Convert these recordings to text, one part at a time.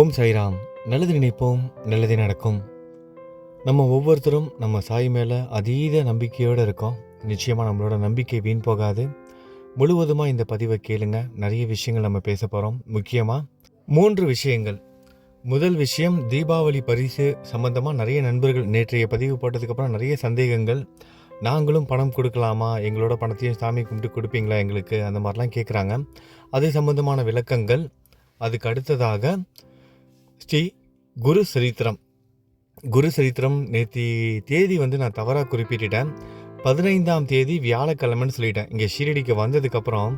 ஓம் சாய்ராம். நல்லது நினைப்போம் நல்லது நடக்கும். நம்ம ஒவ்வொருத்தரும் நம்ம சாய் மேலே அதீத நம்பிக்கையோடு இருக்கோம். நிச்சயமாக நம்மளோட நம்பிக்கை வீண் போகாது. முழுவதுமாக இந்த பதிவை கேளுங்க. நிறைய விஷயங்கள் நம்ம பேச போகிறோம் முக்கியமாக மூன்று விஷயங்கள். முதல் விஷயம் தீபாவளி பரிசு சம்பந்தமாக நிறைய நண்பர்கள் நேற்றைய பதிவு போட்டதுக்கப்புறம் நிறைய சந்தேகங்கள். நாங்களும் பணம் கொடுக்கலாமா? எங்களோட பணத்தையும் சாமி கும்பிட்டு கொடுப்பீங்களா எங்களுக்கு? அந்த மாதிரிலாம் கேட்குறாங்க அது சம்பந்தமான விளக்கங்கள். அதுக்கு அடுத்ததாக ஸ்ரீ குரு சரித்திரம். குரு சரித்திரம் நேத்தி தேதி வந்து நான் தவறாக குறிப்பிட்டுட்டேன். பதினைந்தாம் தேதி வியாழக்கிழமைன்னு சொல்லிட்டேன். இங்கே ஷீரடிக்கு வந்ததுக்கப்புறம்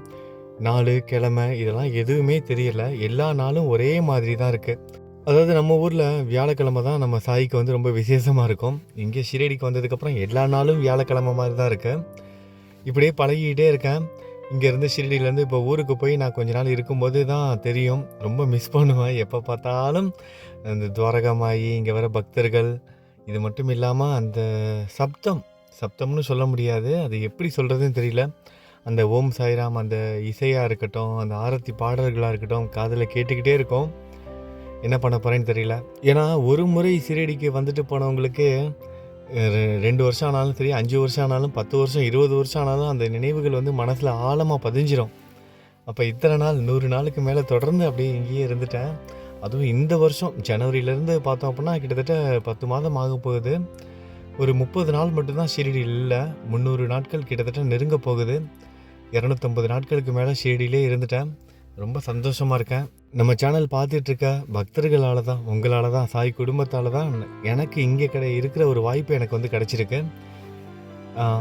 நாலு கிழமை இதெல்லாம் எதுவுமே தெரியல. எல்லா நாளும் ஒரே மாதிரி தான் இருக்குது அதாவது நம்ம ஊரில் வியாழக்கிழமை தான் நம்ம சாய்க்கு வந்து ரொம்ப விசேஷமாக இருக்கும். இங்கே ஷீரடிக்கு வந்ததுக்கப்புறம் எல்லா நாளும் வியாழக்கிழமை மாதிரி தான் இருக்குது இப்படியே பழகிக்கிட்டே இருக்கேன். இங்கேருந்து ஷிரடியிலேருந்து இப்போ ஊருக்கு போய் நான் கொஞ்ச நாள் இருக்கும்போது தான் தெரியும். ரொம்ப மிஸ் பண்ணுவேன். எப்போ பார்த்தாலும் அந்த துவாரகமாயி இங்கே வர பக்தர்கள் இது மட்டும் இல்லாமல் அந்த சப்தம் சப்தம்னு சொல்ல முடியாது. அது எப்படி சொல்கிறதுன்னு தெரியல. அந்த ஓம் சாய்ராம் அந்த இசையாக இருக்கட்டும் அந்த ஆரத்தி பாடல்களாக இருக்கட்டும் காதில் கேட்டுக்கிட்டே இருக்கோம். என்ன பண்ண போகிறேன்னு தெரியல. ஏன்னா ஒரு முறை சிறடிக்கு வந்துட்டு போனவங்களுக்கு ரெண்டு வருஷம் ஆனாலும் சரி அஞ்சு வருஷம் ஆனாலும் பத்து வருஷம் இருபது வருஷம் ஆனாலும் அந்த நினைவுகள் வந்து மனசில் ஆழமாக பதிஞ்சிரும். அப்போ இத்தனை நாள் நூறு நாளுக்கு மேலே தொடர்ந்து அப்படியே இங்கேயே இருந்துட்டேன். அதுவும் இந்த வருஷம் ஜனவரியிலேருந்து பார்த்தோம் அப்படின்னா கிட்டத்தட்ட பத்து மாதம் ஆக போகுது. ஒரு முப்பது நாள் மட்டும்தான் ஷீரடியில் இல்லை முந்நூறு நாட்கள் கிட்டத்தட்ட நெருங்க போகுது. இரநூத்தம்பது நாட்களுக்கு மேலே ஷீரடியிலே இருந்துட்டேன். ரொம்ப சந்தோஷமாக இருக்கேன். நம்ம சேனல் பார்த்துட்ருக்க பக்தர்களால் தான் உங்களால் தான் சாய் குடும்பத்தால் தான் எனக்கு இங்கே கிடை இருக்கிற ஒரு வாய்ப்பு எனக்கு வந்து கிடச்சிருக்கு.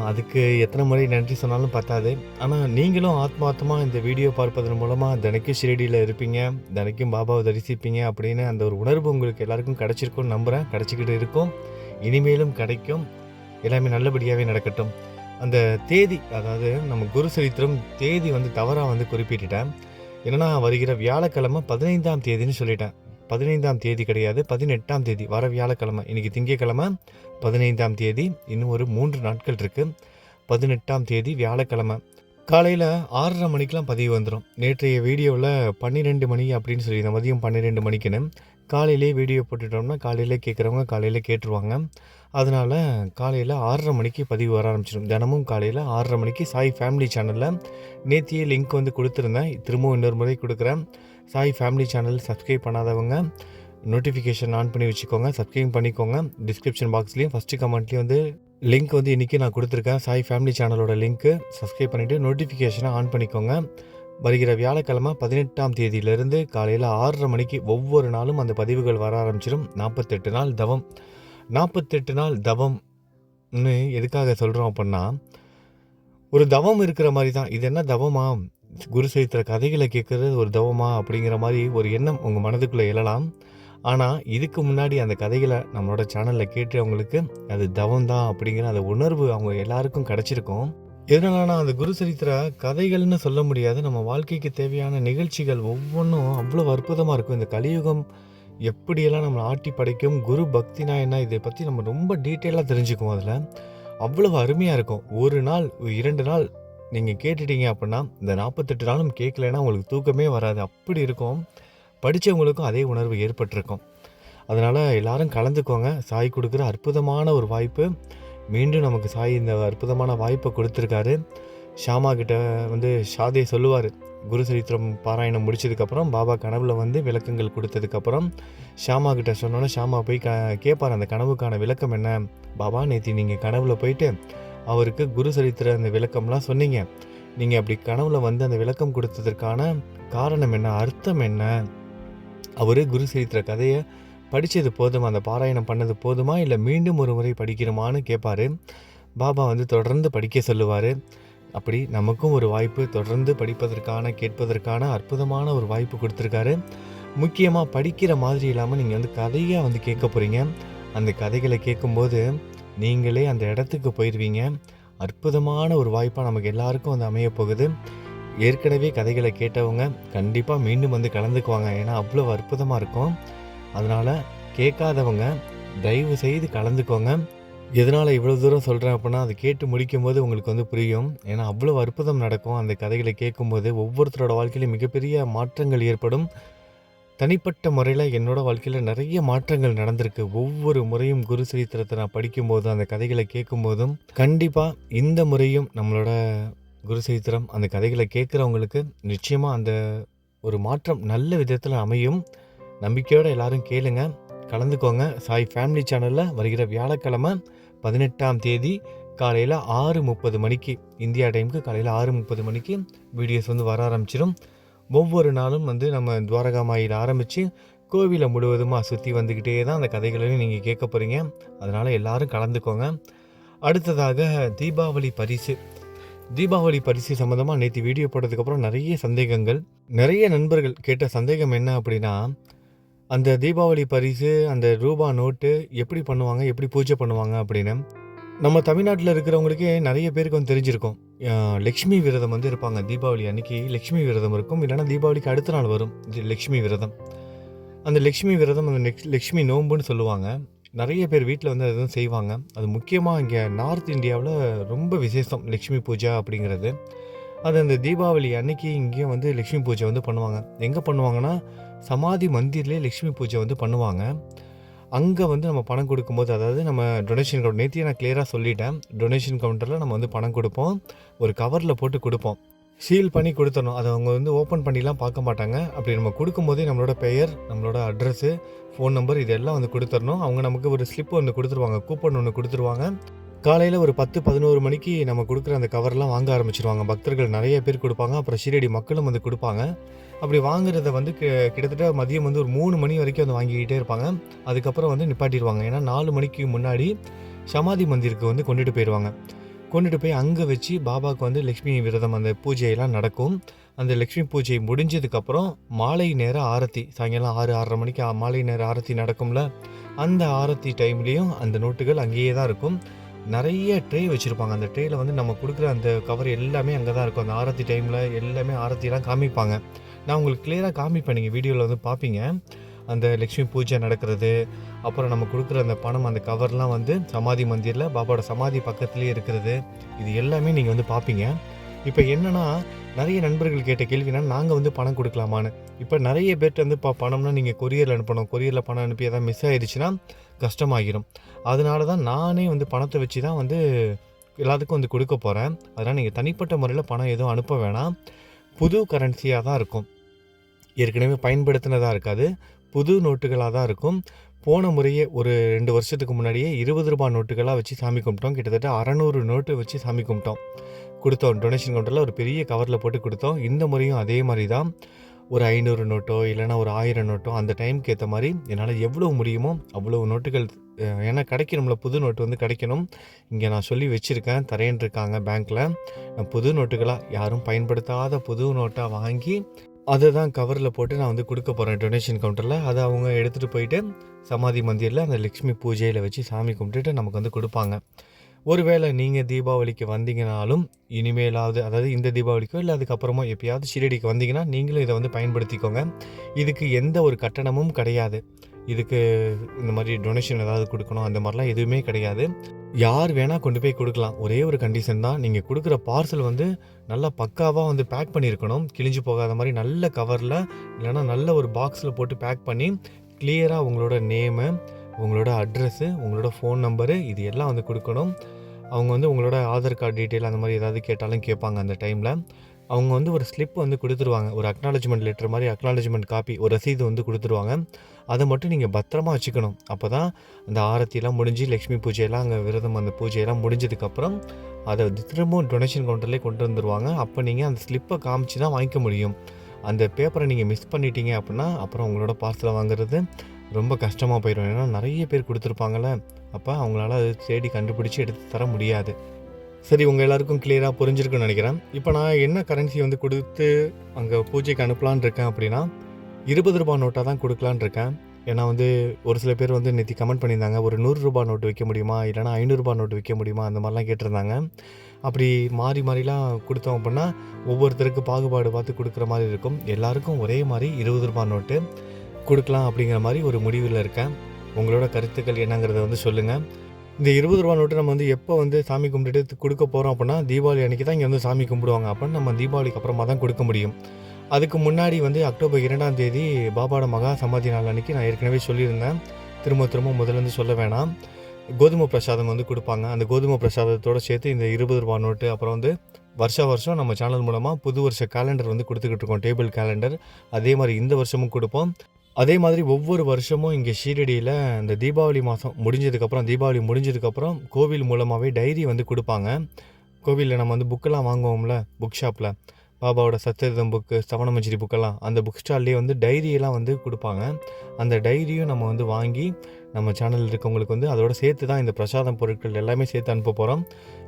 அதுக்கு எத்தனை முறை நன்றி சொன்னாலும் பத்தாது. ஆனால் நீங்களும் ஆத்மார்த்தமாக இந்த வீடியோ பார்ப்பதன் மூலமாக தினைக்கும் ஷிரடியில் இருப்பீங்க தினைக்கும் பாபாவை தரிசிப்பீங்க அப்படின்னு அந்த ஒரு உணர்வு உங்களுக்கு எல்லாருக்கும் கிடச்சிருக்கும்னு நம்புகிறேன் கிடச்சிக்கிட்டு இருக்கும். இனிமேலும் கிடைக்கும். எல்லாமே நல்லபடியாகவே நடக்கட்டும். அந்த தேதி அதாவது நம்ம குரு சரித்திரம் தேதி வந்து தவறாக வந்து குறிப்பிட்டுட்டேன். என்னன்னா வருகிற வியாழக்கிழமை பதினைந்தாம் தேதின்னு சொல்லிட்டேன். பதினைந்தாம் தேதி கிடையாது பதினெட்டாம் தேதி. வர வியாழக்கிழமை. இன்னைக்கு திங்கக்கிழமை பதினைந்தாம் தேதி. இன்னும் ஒரு மூன்று நாட்கள் இருக்கு. பதினெட்டாம் தேதி வியாழக்கிழமை. காலையில் ஆறரை மணிக்கெலாம் பதிவு வந்துடும் நேற்றைய வீடியோவில் பன்னிரெண்டு மணி அப்படின்னு சொல்லியிருந்தேன். மதியம் பன்னிரெண்டு மணிக்குன்னு. காலையிலே வீடியோ போட்டுட்டோம்னா காலையிலே கேட்குறவங்க காலையிலே கேட்டுருவாங்க. அதனால் காலையில் ஆறரை மணிக்கு பதிவு வர ஆரம்பிச்சிடும். தினமும் காலையில் ஆறரை மணிக்கு சாய் ஃபேமிலி சேனலில் நேத்தியே லிங்க் வந்து கொடுத்துருந்தேன். திரும்பவும் இன்னொரு முறை கொடுக்குறேன். சாய் ஃபேமிலி சேனல் சப்ஸ்கிரைப் பண்ணாதவங்க நோட்டிஃபிகேஷன் ஆன் பண்ணி வச்சுக்கோங்க. சப்ஸ்கிரைப் பண்ணிக்கோங்க. டிஸ்கிரிப்ஷன் பாக்ஸ்லேயும் ஃபஸ்ட்டு கமெண்ட்லேயும் வந்து லிங்க் வந்து இன்றைக்கி நான் கொடுத்துருக்கேன். சாய் ஃபேமிலி சேனலோட லிங்க்கு சப்ஸ்கிரைப் பண்ணிவிட்டு நோட்டிஃபிகேஷனை ஆன் பண்ணிக்கோங்க. வருகிற வியாழக்கிழமை பதினெட்டாம் தேதியிலிருந்து காலையில் ஆறரை மணிக்கு ஒவ்வொரு நாளும் அந்த பதிவுகள் வர ஆரம்பிச்சிடும் நாற்பத்தெட்டு நாள் தவம். நாற்பத்தெட்டு நாள் தவம்னு எதுக்காக சொல்கிறோம் அப்படின்னா ஒரு தவம் இருக்கிற மாதிரி தான். இது என்ன தவமா? குரு சரித்திர கதைகளை கேட்குறது ஒரு தவமா அப்படிங்கிற மாதிரி ஒரு எண்ணம் உங்கள் மனதுக்குள்ளே எழலாம். ஆனால் இதுக்கு முன்னாடி அந்த கதைகளை நம்மளோட சேனலில் கேட்டு அவங்களுக்கு அது தவம் தான் அப்படிங்கிற அந்த உணர்வு அவங்க எல்லாருக்கும் கிடச்சிருக்கும். எதனாலனா அந்த குரு சரித்திர கதைகள்னு சொல்ல முடியாது. நம்ம வாழ்க்கைக்கு தேவையான நிகழ்ச்சிகள் ஒவ்வொன்றும் அவ்வளோ அற்புதமாக இருக்கும். இந்த கலியுகம் எப்படியெல்லாம் நம்மளை ஆட்டி படைக்கும் குரு பக்தினா என்ன இதை பற்றி நம்ம ரொம்ப டீட்டெயிலாக தெரிஞ்சுக்குவோம் அதில். அவ்வளவு அருமையாக இருக்கும். ஒரு நாள் இரண்டு நாள் நீங்கள் கேட்டுட்டீங்க அப்படின்னா இந்த நாற்பத்தெட்டு நாளும் கேட்கலைன்னா உங்களுக்கு தூக்கமே வராது. அப்படி இருக்கும். படித்தவங்களுக்கும் அதே உணர்வு ஏற்பட்டிருக்கும். அதனால் எல்லாரும் கலந்துக்கோங்க. சாய் கொடுக்குற அற்புதமான ஒரு வாய்ப்பு. மீண்டும் நமக்கு சாய் இந்த அற்புதமான வாய்ப்பை கொடுத்துருக்காரு. ஷாமா கிட்ட வந்து ஷாதே சொல்லுவார். குரு சரித்திரம் பாராயணம் முடிச்சதுக்கப்புறம் பாபா கனவில் வந்து விளக்கங்கள் கொடுத்ததுக்கப்புறம் ஷாமா கிட்ட சொன்னோன்னே ஷாமா போய் க கேட்பார் அந்த கனவுக்கான விளக்கம் என்ன? பாபா நேற்று நீங்கள் கனவில் போயிட்டு அவருக்கு குரு சரித்திர அந்த விளக்கம்லாம் சொன்னீங்க. நீங்கள் அப்படி கனவுல வந்து அந்த விளக்கம் கொடுத்ததற்கான காரணம் என்ன? அர்த்தம் என்ன? அவர் குரு சரித்திர கதையை படித்தது போதுமா? அந்த பாராயணம் பண்ணது போதுமா? இல்லை மீண்டும் ஒரு முறை படிக்கணுமான்னு கேட்பாரு பாபா வந்து தொடர்ந்து படிக்க சொல்லுவார். அப்படி நமக்கும் ஒரு வாய்ப்பு. தொடர்ந்து படிப்பதற்கான கேட்பதற்கான அற்புதமான ஒரு வாய்ப்பு கொடுத்துருக்காரு. முக்கியமாக படிக்கிற மாதிரி இல்லாமல் நீங்கள் வந்து கதையாக வந்து கேட்க போகிறீங்க அந்த கதைகளை கேட்கும்போது நீங்களே அந்த இடத்துக்கு போயிடுவீங்க அற்புதமான ஒரு வாய்ப்பாக நமக்கு எல்லாருக்கும் வந்து அமைய போகுது. ஏற்கனவே கதைகளை கேட்டவங்க கண்டிப்பாக மீண்டும் வந்து கலந்துக்குவாங்க. ஏன்னா அவ்வளோ அற்புதமாக இருக்கும். அதனால் கேட்காதவங்க தயவு செய்து கலந்துக்கோங்க. எதனால் இவ்வளோ தூரம் சொல்கிறேன் அப்படின்னா அதை கேட்டு முடிக்கும்போது உங்களுக்கு வந்து புரியும். ஏன்னா அவ்வளோ அற்புதம் நடக்கும். அந்த கதைகளை கேட்கும்போது ஒவ்வொருத்தரோட வாழ்க்கையிலும் மிகப்பெரிய மாற்றங்கள் ஏற்படும். தனிப்பட்ட முறையில் என்னோட வாழ்க்கையில் நிறைய மாற்றங்கள் நடந்திருக்கு. ஒவ்வொரு முறையும் குரு சரித்திரத்தை நான் படிக்கும்போதும் அந்த கதைகளை கேட்கும்போதும் கண்டிப்பாக இந்த முறையும் நம்மளோட குரு சரித்திரம் அந்த கதைகளை கேட்குறவங்களுக்கு நிச்சயமாக அந்த ஒரு மாற்றம் நல்ல விதத்தில் அமையும். நம்பிக்கையோடு எல்லாரும் கேளுங்க. கலந்துக்கோங்க. சாய் ஃபேமிலி சேனலில் வருகிற வியாழக்கிழமை பதினெட்டாம் தேதி காலையில் ஆறு முப்பது மணிக்கு இந்தியா டைமுக்கு காலையில் ஆறு முப்பது மணிக்கு வீடியோஸ் வந்து வர ஆரம்பிச்சிடும் ஒவ்வொரு நாளும் வந்து நம்ம துவாரகா மாயில் ஆரம்பித்து கோவிலை முழுவதுமாக சுற்றி வந்துக்கிட்டே தான் அந்த கதைகளையும் நீங்கள் கேட்க போகிறீங்க அதனால் எல்லாரும் கலந்துக்கோங்க. அடுத்ததாக தீபாவளி பரிசு. தீபாவளி பரிசு சம்மந்தமாக நேற்று வீடியோ போட்டதுக்கப்புறம் நிறைய சந்தேகங்கள். நிறைய நண்பர்கள் கேட்ட சந்தேகம் என்ன அப்படின்னா அந்த தீபாவளி பரிசு அந்த ரூபா நோட்டு எப்படி பண்ணுவாங்க எப்படி பூஜை பண்ணுவாங்க அப்படின்னு நம்ம தமிழ்நாட்டில் இருக்கிறவங்களுக்கே நிறைய பேருக்கு வந்து தெரிஞ்சிருக்கும். லக்ஷ்மி விரதம் வந்து இருப்பாங்க. தீபாவளி அன்னைக்கு லக்ஷ்மி விரதம் இருக்கும். இல்லைன்னா தீபாவளிக்கு அடுத்த நாள் வரும். லக்ஷ்மி விரதம். அந்த லக்ஷ்மி விரதம் அந்த நெக்ஸ்ட் லக்ஷ்மி நோம்புன்னு சொல்லுவாங்க. நிறைய பேர் வீட்டில் வந்து அதுவும் செய்வாங்க. அது முக்கியமாக இங்கே நார்த் இந்தியாவில் ரொம்ப விசேஷம் லக்ஷ்மி பூஜை அப்படிங்கிறது. அது அந்த தீபாவளி அன்னைக்கு இங்கேயும் வந்து லக்ஷ்மி பூஜை வந்து பண்ணுவாங்க. எங்கே பண்ணுவாங்கன்னா சமாதி மந்திர்லேயே லக்ஷ்மி பூஜை வந்து பண்ணுவாங்க. அங்கே வந்து நம்ம பணம் கொடுக்கும்போது அதாவது நம்ம டொனேஷன் கவுண்டர் நேத்தியே நான் கிளியராக சொல்லிட்டேன். டொனேஷன் கவுண்டரில் நம்ம வந்து பணம் கொடுப்போம். ஒரு கவரில் போட்டு கொடுப்போம். சீல் பண்ணி கொடுத்துடணும். அதை அவங்க வந்து ஓப்பன் பண்ணிலாம் பார்க்க மாட்டாங்க. அப்படி நம்ம கொடுக்கும்போதே நம்மளோட பெயர் நம்மளோட அட்ரஸ்ஸு ஃபோன் நம்பர் இதெல்லாம் வந்து கொடுத்துடணும். அவங்க நமக்கு ஒரு ஸ்லிப் ஒன்று கொடுத்துருவாங்க. கூப்பன் ஒன்று கொடுத்துருவாங்க. காலையில் ஒரு பத்து பதினோரு மணிக்கு நம்ம கொடுக்குற அந்த கவர்லாம் வாங்க ஆரம்பிச்சிருவாங்க. பக்தர்கள் நிறைய பேர் கொடுப்பாங்க. அப்புறம் ஷீரடி மக்களும் வந்து கொடுப்பாங்க. அப்படி வாங்குறத வந்து கிட்டத்தட்ட மதியம் வந்து ஒரு மூணு மணி வரைக்கும் வந்து வாங்கிக்கிட்டே இருப்பாங்க. அதுக்கப்புறம் வந்து நிப்பாட்டிடுவாங்க. ஏன்னா நாலு மணிக்கு முன்னாடி சமாதி மந்திருக்கு வந்து கொண்டுட்டு போயிடுவாங்க. கொண்டுட்டு போய் அங்கே வச்சு பாபாவுக்கு வந்து லக்ஷ்மி விரதம் அந்த பூஜையெல்லாம் நடக்கும். அந்த லக்ஷ்மி பூஜை முடிஞ்சதுக்கப்புறம் மாலை நேர ஆரத்தி சாயங்காலம் ஆறு ஆறரை மணிக்கு மாலை நேர ஆரத்தி நடக்கும்ல. அந்த ஆரத்தி டைம்லேயும் அந்த நோட்டுகள் அங்கேயே தான் இருக்கும். நிறைய ட்ரே வச்சுருப்பாங்க. அந்த ட்ரேயில் வந்து நம்ம கொடுக்குற அந்த கவர் எல்லாமே அங்கே தான் இருக்கும். அந்த ஆரத்தி டைமில் எல்லாமே ஆரத்திலாம் காமிப்பாங்க. நான் உங்களுக்கு கிளியராக காமிப்பேன். நீங்கள் வீடியோவில் வந்து பார்ப்பீங்க அந்த லக்ஷ்மி பூஜை நடக்கிறது அப்புறம் நம்ம கொடுக்குற அந்த பணம் அந்த கவர்லாம் வந்து சமாதி மந்திரில் பாபாவோட சமாதி பக்கத்துலேயே இருக்கிறது. இது எல்லாமே நீங்கள் வந்து பார்ப்பீங்க இப்போ என்னென்னா நிறைய நண்பர்கள் கேட்ட கேள்வினா நாங்கள் வந்து பணம் கொடுக்கலாமான்னு? இப்போ நிறைய பேர்கிட்ட வந்து இப்போ பணம்னா நீங்கள் கொரியரில் அனுப்பணும். கொரியரில் பணம் அனுப்பி எதாவது மிஸ் ஆயிடுச்சுன்னா கஷ்டமாகிடும் அதனால தான் நானே வந்து பணத்தை வச்சு தான் வந்து எல்லாத்துக்கும் வந்து கொடுக்க போகிறேன் அதனால் நீங்கள் தனிப்பட்ட முறையில் பணம் எதுவும் அனுப்ப வேணாம். புது கரன்சியாக தான் இருக்கும்? ஏற்கனவே பயன்படுத்தினதாக இருக்காது. புது நோட்டுகளாக தான் இருக்கும். போன முறையே ஒரு ரெண்டு வருஷத்துக்கு முன்னாடியே இருபது ரூபாய் நோட்டுகளாக வச்சு சாமி கும்பிட்டோம். கிட்டத்தட்ட அறநூறு நோட்டு வச்சு சாமி கும்பிட்டோம். கொடுத்தோம். டொனேஷன் கவுண்டரில் ஒரு பெரிய கவரில் போட்டு கொடுத்தோம். இந்த முறையும் அதே மாதிரி தான். ஒரு ஐநூறு நோட்டோ இல்லைன்னா ஒரு ஆயிரம் நோட்டோ அந்த டைம்க்கு ஏற்ற மாதிரி என்னால் எவ்வளோ முடியுமோ அவ்வளோ நோட்டுகள் ஏன்னா கிடைக்கணும்ல புது நோட்டு வந்து கிடைக்கணும். இங்கே நான் சொல்லி வச்சுருக்கேன். தரேன் இருக்காங்க பேங்க்கில் புது நோட்டுகளாக யாரும் பயன்படுத்தாத புது நோட்டாக வாங்கி அதை தான் கவரில் போட்டு நான் வந்து கொடுக்க போகிறேன் டொனேஷன் கவுண்டரில் அதை அவங்க எடுத்துகிட்டு போயிட்டு சமாதி மந்திரில் அந்த லக்ஷ்மி பூஜையில் வச்சு சாமி கும்பிட்டுட்டு நமக்கு வந்து கொடுப்பாங்க. ஒருவேளை நீங்கள் தீபாவளிக்கு வந்தீங்கனாலும் இனிமேலாவது அதாவது இந்த தீபாவளிக்கோ இல்லை அதுக்கப்புறமோ எப்பயாவது ஷீரடிக்கு வந்தீங்கன்னா நீங்களும் இதை வந்து பயன்படுத்திக்கோங்க. இதுக்கு எந்த ஒரு கட்டணமும் கிடையாது. இதுக்கு இந்த மாதிரி டொனேஷன் ஏதாவது கொடுக்கணும் அந்த மாதிரிலாம் எதுவுமே கிடையாது. யார் வேணால் கொண்டு போய் கொடுக்கலாம். ஒரே ஒரு கண்டிஷன் தான். நீங்கள் கொடுக்குற பார்சல் வந்து நல்லா பக்காவாக வந்து பேக் பண்ணியிருக்கணும். கிழிஞ்சு போகாத மாதிரி நல்ல கவரில் இல்லைன்னா நல்ல ஒரு பாக்ஸில் போட்டு பேக் பண்ணி கிளியராக உங்களோட நேமு உங்களோட அட்ரஸ்ஸு உங்களோட ஃபோன் நம்பரு இது எல்லாம் வந்து கொடுக்கணும். அவங்க வந்து உங்களோட ஆதார் கார்டு டீட்டெயில் அந்த மாதிரி ஏதாவது கேட்டாலும் கேட்பாங்க அந்த டைமில் அவங்க வந்து ஒரு ஸ்லிப் வந்து கொடுத்துருவாங்க. ஒரு அக்னாலஜ்மெண்ட் லெட்டர் மாதிரி அக்னாலஜ்மெண்ட் காப்பி ஒரு ரசீது வந்து கொடுத்துருவாங்க. அதை மட்டும் நீங்கள் பத்திரமா வச்சுக்கணும். அப்போ தான் அந்த ஆரத்தியெல்லாம் முடிஞ்சு லக்ஷ்மி பூஜையெல்லாம் அங்கே விரதம் அந்த பூஜையெல்லாம் முடிஞ்சதுக்கப்புறம் அதை திரும்பவும் டொனேஷன் கவுண்டர்லேயே கொண்டு வந்துருவாங்க. அப்போ நீங்கள் அந்த ஸ்லிப்பை காமிச்சு தான் வாங்கிக்க முடியும். அந்த பேப்பரை நீங்கள் மிஸ் பண்ணிட்டீங்க அப்படின்னா அப்புறம் உங்களோட பார்சலை வாங்குறது ரொம்ப கஷ்டமாக போயிடும். ஏன்னா நிறைய பேர் கொடுத்துருப்பாங்களே அப்போ அவங்களால அது தேடி கண்டுபிடிச்சி எடுத்து தர முடியாது. சரி உங்கள் எல்லாருக்கும் கிளியராக புரிஞ்சிருக்குன்னு நினைக்கிறேன். இப்போ நான் என்ன கரன்சி வந்து கொடுத்து அங்கே பூஜைக்கு அனுப்பலான்னு இருக்கேன் அப்படின்னா இருபது ரூபாய் நோட்டாக தான் கொடுக்கலான்னு இருக்கேன். ஏன்னா வந்து ஒரு சில பேர் வந்து நேற்று கமெண்ட் பண்ணியிருந்தாங்க ஒரு நூறுரூபா நோட்டு வைக்க முடியுமா? இல்லைனா ஐநூறுரூபா நோட்டு வைக்க முடியுமா? அந்த மாதிரிலாம் கேட்டிருந்தாங்க. அப்படி மாறி மாறிலாம் கொடுத்தோம் அப்படின்னா ஒவ்வொருத்தருக்கு பாகுபாடு பார்த்து கொடுக்குற மாதிரி இருக்கும். எல்லாருக்கும் ஒரே மாதிரி இருபது ரூபாய் நோட்டு கொடுக்கலாம் அப்படிங்கிற மாதிரி ஒரு முடிவில் இருக்கேன். உங்களோட கருத்துக்கள் என்னங்கிறத வந்து சொல்லுங்கள் இந்த இருபது ரூபா நோட்டு நம்ம வந்து எப்போ வந்து சாமி கும்பிட்டுட்டு கொடுக்க போகிறோம் அப்படின்னா தீபாவளி அன்றைக்கி தான் இங்கே வந்து சாமி கும்பிடுவாங்க. அப்படின்னு நம்ம தீபாவளிக்கு அப்புறமா தான் கொடுக்க முடியும். அதுக்கு முன்னாடி வந்து அக்டோபர் இரண்டாம் தேதி பாபாட மகா சமாதி நாள் அன்னைக்கு நான் ஏற்கனவே சொல்லியிருந்தேன். திரும்ப திரும்ப முதலேருந்து சொல்ல வேணாம். கோதுமை பிரசாதம் வந்து கொடுப்பாங்க. அந்த கோதுமை பிரசாதத்தோடு சேர்த்து இந்த இருபது ரூபா நோட்டு அப்புறம் வந்து வருஷா வருஷம் நம்ம சேனல் மூலமாக புது வருஷ கேலண்டர் வந்து கொடுத்துக்கிட்டு இருக்கோம். டேபிள் கேலண்டர் அதே மாதிரி இந்த வருஷமும் கொடுப்போம். அதே மாதிரி ஒவ்வொரு வருஷமும் இங்கே ஷீரடியில் இந்த தீபாவளி மாதம் முடிஞ்சதுக்கப்புறம் தீபாவளி முடிஞ்சதுக்கப்புறம் கோவில் மூலமாகவே டைரி வந்து கொடுப்பாங்க. கோவிலில் நம்ம வந்து புக்கெல்லாம் வாங்குவோம்ல புக் ஷாப்பில் பாபாவோட சத்தியதம் புக்கு சவணமஞ்சிரி புக்கெல்லாம் அந்த புக் ஸ்டால்லேயே வந்து டைரியெல்லாம் வந்து கொடுப்பாங்க. அந்த டைரியும் நம்ம வந்து வாங்கி நம்ம சேனலில் இருக்கவங்களுக்கு வந்து அதோட சேர்த்து தான் இந்த பிரசாதம் பொருட்கள் எல்லாமே சேர்த்து அனுப்ப போகிறோம்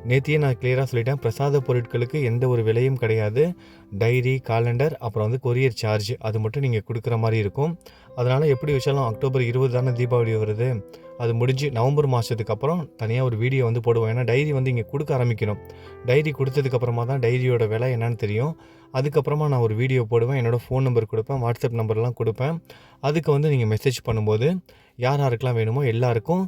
நேத்தியே நான் கிளியராக சொல்லிட்டேன் பிரசாத பொருட்களுக்கு எந்த ஒரு விலையும் கிடையாது. டைரி காலண்டர் அப்புறம் வந்து கொரியர் சார்ஜ் அது மட்டும் நீங்கள் கொடுக்குற மாதிரி இருக்கும். அதனால் எப்படி வச்சாலும் அக்டோபர் இருபது தானே தீபாவளி வருது. அது முடிஞ்சு நவம்பர் மாதத்துக்கு அப்புறம் தனியாக ஒரு வீடியோ வந்து போடுவோம். ஏன்னா டைரி வந்து இங்கே கொடுக்க ஆரம்பிக்கணும். டைரி கொடுத்ததுக்கப்புறமா தான் டைரியோட விலை என்னன்னு தெரியும். அதுக்கப்புறமா நான் ஒரு வீடியோ போடுவேன். என்னோடய ஃபோன் நம்பர் கொடுப்பேன். வாட்ஸ்அப் நம்பர்லாம் கொடுப்பேன். அதுக்கு வந்து நீங்கள் மெசேஜ் பண்ணும்போது யார் யாருக்கெல்லாம் வேணுமோ எல்லாருக்கும்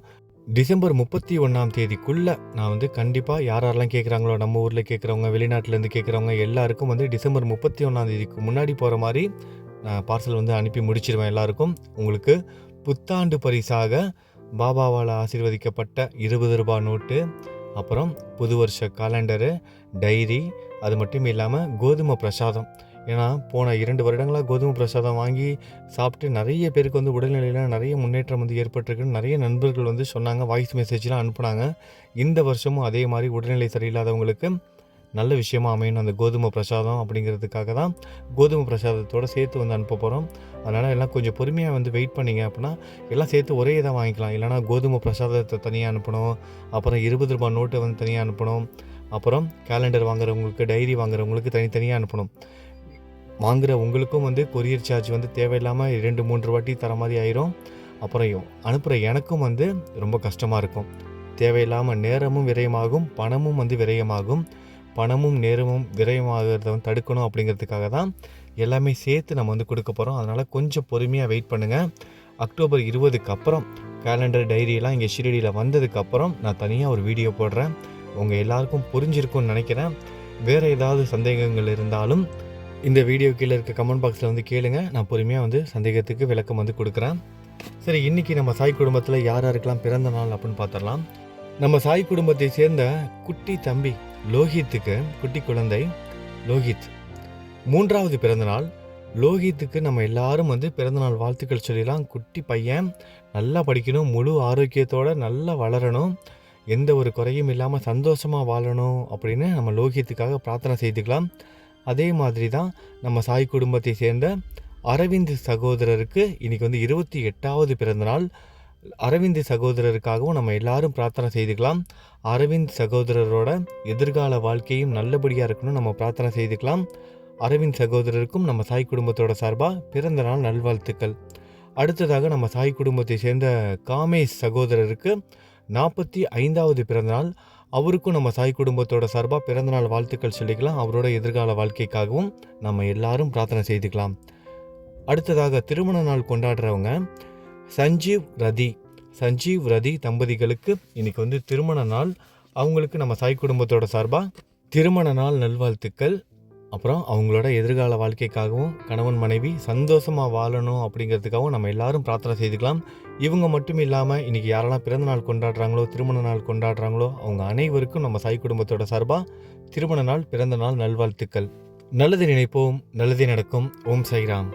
டிசம்பர் முப்பத்தி ஒன்றாம் தேதிக்குள்ளே நான் வந்து கண்டிப்பாக யார் யாரெல்லாம் கேட்குறாங்களோ நம்ம ஊரில் கேட்குறவங்க வெளிநாட்டிலேருந்து கேட்குறவங்க எல்லாருக்கும் வந்து டிசம்பர் முப்பத்தி ஒன்றாம் தேதிக்கு முன்னாடி போகிற மாதிரி நான் பார்சல் வந்து அனுப்பி முடிச்சிருவேன் எல்லாருக்கும். உங்களுக்கு புத்தாண்டு பரிசாக பாபாவால் ஆசீர்வதிக்கப்பட்ட இருபது ரூபாய் நோட்டு அப்புறம் புது வருஷ காலண்டரு டைரி அது மட்டும் இல்லாமல் கோதுமை பிரசாதம். ஏன்னா போன இரண்டு வருடங்களாக கோதுமை பிரசாதம் வாங்கி சாப்பிட்டு நிறைய பேருக்கு வந்து உடல்நிலையில் நிறைய முன்னேற்றம் வந்து ஏற்பட்டிருக்குன்னு நிறைய நண்பர்கள் வந்து சொன்னாங்க வாய்ஸ் மெசேஜ்லாம் அனுப்புனாங்க. இந்த வருஷமும் அதே மாதிரி உடல்நிலை சரியில்லாதவங்களுக்கு நல்ல விஷயமா அமையணும். அந்த கோதுமை பிரசாதம் அப்படிங்கிறதுக்காக தான் கோதுமை பிரசாதத்தோடு சேர்த்து வந்து அனுப்ப போகிறோம் அதனால் எல்லாம் கொஞ்சம் பொறுமையாக வந்து வெயிட் பண்ணிங்க அப்படின்னா எல்லாம் சேர்த்து ஒரே இதாக வாங்கிக்கலாம். இல்லைனா கோதுமை பிரசாதத்தை தனியாக அனுப்பணும். அப்புறம் இருபது ரூபாய் நோட்டை வந்து தனியாக அனுப்பணும். அப்புறம் கேலண்டர் வாங்குறவங்களுக்கு டைரி வாங்குறவங்களுக்கு தனித்தனியாக அனுப்பணும். வாங்குகிற உங்களுக்கும் வந்து கொரியர் சார்ஜ் வந்து தேவையில்லாமல் ரெண்டு மூன்று வாட்டி தர மாதிரி ஆயிரும். அப்புறம் அனுப்புகிற எனக்கும் வந்து ரொம்ப கஷ்டமாக இருக்கும். தேவையில்லாமல் நேரமும் விரயமாகும் பணமும் வந்து விரயமாகும். பணமும் நேரமும் விரயமாகிறத வந்து தடுக்கணும் அப்படிங்கிறதுக்காக தான் எல்லாமே சேர்த்து நம்ம வந்து கொடுக்க போகிறோம் அதனால் கொஞ்சம் பொறுமையாக வெயிட் பண்ணுங்கள் அக்டோபர் இருபதுக்கு அப்புறம் கேலண்டர் டைரியெல்லாம் இங்கே ஷிரடியில் வந்ததுக்கப்புறம் நான் தனியாக ஒரு வீடியோ போடுறேன். உங்கள் எல்லாருக்கும் புரிஞ்சிருக்கும்னு நினைக்கிறேன். வேறு ஏதாவது சந்தேகங்கள் இருந்தாலும் இந்த வீடியோ கீழே இருக்க கமெண்ட் பாக்ஸில் வந்து கேளுங்க. நான் பொறுமையாக வந்து சந்தேகத்துக்கு விளக்கம் வந்து கொடுக்குறேன். சரி இன்றைக்கி நம்ம சாய் குடும்பத்தில் யார் யாருக்கெல்லாம் பிறந்த நாள் அப்படின்னு பார்த்துடலாம். நம்ம சாய் குடும்பத்தை சேர்ந்த குட்டி தம்பி லோஹித்துக்கு குட்டி குழந்தை லோஹித் மூன்றாவது பிறந்தநாள். லோஹித்துக்கு நம்ம எல்லாரும் வந்து பிறந்தநாள் வாழ்த்துக்கள் சொல்லிடலாம். குட்டி பையன் நல்லா படிக்கணும் முழு ஆரோக்கியத்தோடு நல்லா வளரணும் எந்த ஒரு குறையும் இல்லாமல் சந்தோஷமாக வாழணும் அப்படின்னு நம்ம லோகியத்துக்காக பிரார்த்தனை செய்துக்கலாம். அதே மாதிரி தான் நம்ம சாய் குடும்பத்தை சேர்ந்த அரவிந்த் சகோதரருக்கு இன்றைக்கி வந்து இருபத்தி எட்டாவது பிறந்தநாள். அரவிந்த் சகோதரருக்காகவும் நம்ம எல்லாரும் பிரார்த்தனை செய்துக்கலாம். அரவிந்த் சகோதரரோட எதிர்கால வாழ்க்கையும் நல்லபடியாக இருக்கணும் நம்ம பிரார்த்தனை செய்துக்கலாம். அரவிந்த் சகோதரருக்கும் நம்ம சாய் குடும்பத்தோட சார்பாக பிறந்த நாள் நல்வாழ்த்துக்கள். அடுத்ததாக நம்ம சாய் குடும்பத்தை சேர்ந்த காமேஷ் சகோதரருக்கு நாற்பத்தி ஐந்தாவது பிறந்தநாள் அவருக்கும் நம்ம சாய் குடும்பத்தோட சார்பாக பிறந்தநாள் வாழ்த்துக்கள் சொல்லிக்கலாம். அவரோட எதிர்கால வாழ்க்கைக்காகவும் நம்ம எல்லாரும் பிரார்த்தனை செய்துக்கலாம். அடுத்ததாக திருமண நாள் கொண்டாடுறவங்க சஞ்சீவ் ரதி. சஞ்சீவ் ரதி தம்பதிகளுக்கு இன்னைக்கு வந்து திருமண நாள். அவங்களுக்கு நம்ம சாய் குடும்பத்தோட சார்பாக திருமண நாள் நல்வாழ்த்துக்கள். அப்புறம் அவங்களோட எதிர்கால வாழ்க்கைக்காகவும் கணவன் மனைவி சந்தோஷமாக வாழணும் அப்படிங்கிறதுக்காகவும் நம்ம எல்லாரும் பிரார்த்தனை செய்துக்கலாம். இவங்க மட்டும் இல்லாமல் இன்றைக்கி யாரெல்லாம் பிறந்த நாள் கொண்டாடுறாங்களோ திருமண நாள் கொண்டாடுறாங்களோ அவங்க அனைவருக்கும் நம்ம சாய் குடும்பத்தோட சார்பாக திருமண நாள் பிறந்த நாள் நல்வாழ்த்துக்கள். நல்லது நினைப்போம் நல்லதே நடக்கும். ஓம் சைராம்